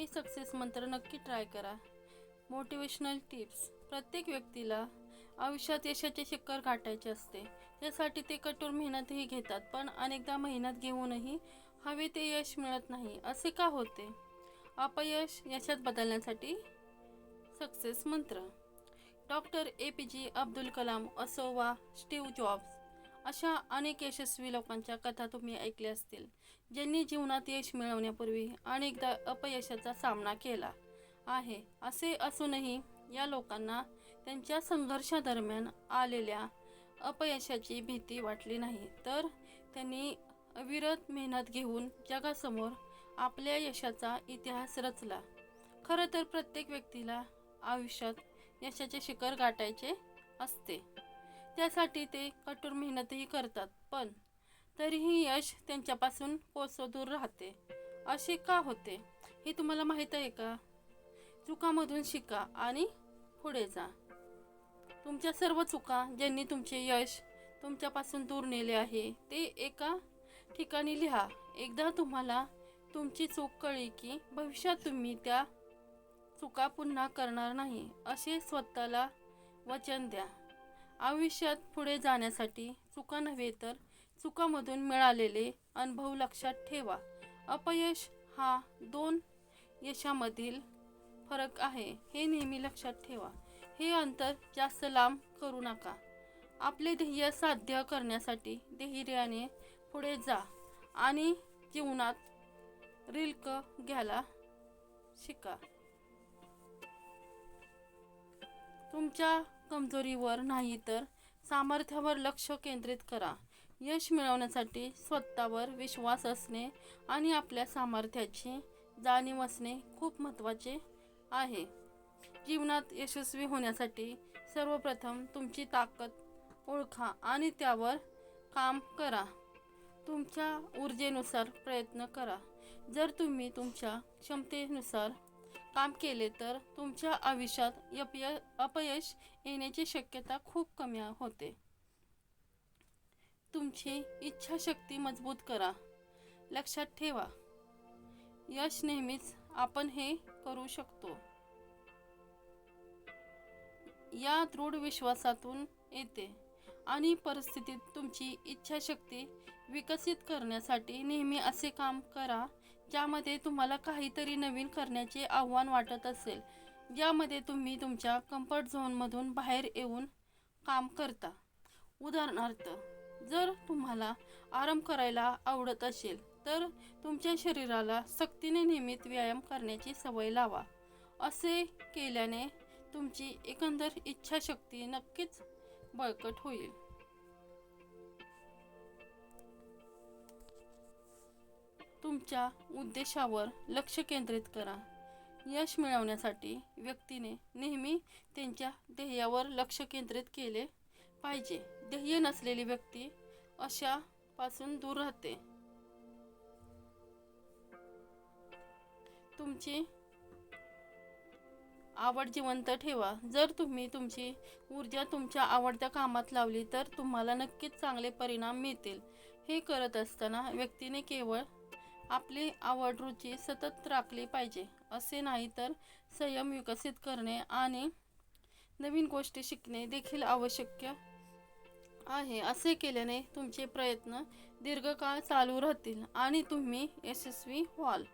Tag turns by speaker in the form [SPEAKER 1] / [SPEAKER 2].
[SPEAKER 1] हे सक्सेस मंत्र नक्की ट्राय करा. मोटिवेशनल टिप्स प्रत्येक व्यक्तीला आयुष्यात यशाचे शिखर गाठायचे असते. त्यासाठी ते कठोर मेहनतही घेतात पण अनेकदा मेहनत घेऊनही हवे ते यश मिळत नाही असे का होते? अपयश यशात बदलण्यासाठी सक्सेस मंत्र. डॉक्टर ए पी जे अब्दुल कलाम असो वा स्टीव जॉब्स अशा अनेक यशस्वी लोकांच्या कथा तुम्ही ऐकल्या असतील ज्यांनी जीवनात यश मिळवण्यापूर्वी अनेकदा अपयशाचा सामना केला आहे. असे असूनही या लोकांना त्यांच्या संघर्षादरम्यान आलेल्या अपयशाची भीती वाटली नाही. तर त्यांनी अविरत मेहनत घेऊन जगासमोर आपल्या यशाचा इतिहास रचला. खरं तर प्रत्येक व्यक्तीला आयुष्यात यशाचे शिखर गाठायचे असते. त्यासाठी ते कठोर मेहनतही करतात पण तरीही यश त्यांच्यापासून कोसो दूर राहते. असे का होते? हे तुम्हाला माहीत आहे का? चुकामधून शिका आणि पुढे जा. तुमच्या सर्व चुका ज्यांनी तुमचे यश तुमच्यापासून दूर नेले आहे ते एका ठिकाणी लिहा. एकदा तुम्हाला तुमची चूक कळली की भविष्यात तुम्ही त्या चुका पुन्हा करणार नाही असे स्वतःला वचन द्या. आयुष्यात पुढे जाण्यासाठी चुका नव्हे तर चुकामधून मिळालेले अनुभव लक्षात ठेवा. अपयश हा दोन यशामधील फरक आहे हे नेहमी लक्षात ठेवा. हे अंतर जास्त लांब करू नका. आपले ध्येय साध्य करण्यासाठी धैर्याने पुढे जा आणि जीवनात रिल्क घ्यायला शिका. तुमच्या कमजोरीवर नाही तर सामर्थ्यावर लक्ष केंद्रित करा. यश मिळवण्यासाठी स्वतःवर विश्वास असणे आणि आपल्या सामर्थ्याची जाणीव असणे खूप महत्त्वाचे आहे. जीवनात यशस्वी होण्यासाठी सर्वप्रथम तुमची ताकद ओळखा आणि त्यावर काम करा. तुमच्या ऊर्जेनुसार प्रयत्न करा. जर तुम्ही तुमच्या क्षमतेनुसार काम केले तर तुमच्या आयुष्यात अपय अपयश येण्याची शक्यता खूप कमी होते. तुमची इच्छाशक्ती मजबूत करा. लक्षात ठेवा. यश नेहमीच आपण हे करू शकतो. या दृढ विश्वासातून येते आणि परिस्थितीत तुमची इच्छाशक्ती विकसित करण्यासाठी नेहमी असे काम करा ज्यामध्ये तुम्हाला काहीतरी नवीन करण्याचे आव्हान वाटत असेल ज्यामध्ये तुम्ही तुमच्या कम्फर्ट झोनमधून बाहेर येऊन काम करता. उदाहरणार्थ जर तुम्हाला आराम करायला आवडत असेल तर तुमच्या शरीराला सक्तीने नियमित व्यायाम करण्याची सवय लावा. असे केल्याने तुमची एकंदर इच्छाशक्ती नक्कीच बळकट होईल. तुमच्या उद्देशावर लक्ष केंद्रित करा. यश मिळवण्यासाठी व्यक्तीने नेहमी त्यांच्या ध्येयावर लक्ष केंद्रित केले पाहिजे. ध्येय नसलेली व्यक्ती अशापासून दूर राहते. तुमची आवड जिवंत ठेवा. जर तुम्ही तुमची ऊर्जा तुमच्या आवडत्या कामात लावली तर तुम्हाला नक्कीच चांगले परिणाम मिळतील. हे करत असताना व्यक्तीने केवळ आपली आवड रुची सतत राखली पाहिजे. असे नाही तर संयम विकसित करणे आणि नवीन गोष्टी शिकणे देखील आवश्यक आहे. असे केल्याने तुमचे प्रयत्न दीर्घकाळ चालू राहतील आणि तुम्ही यशस्वी व्हाल.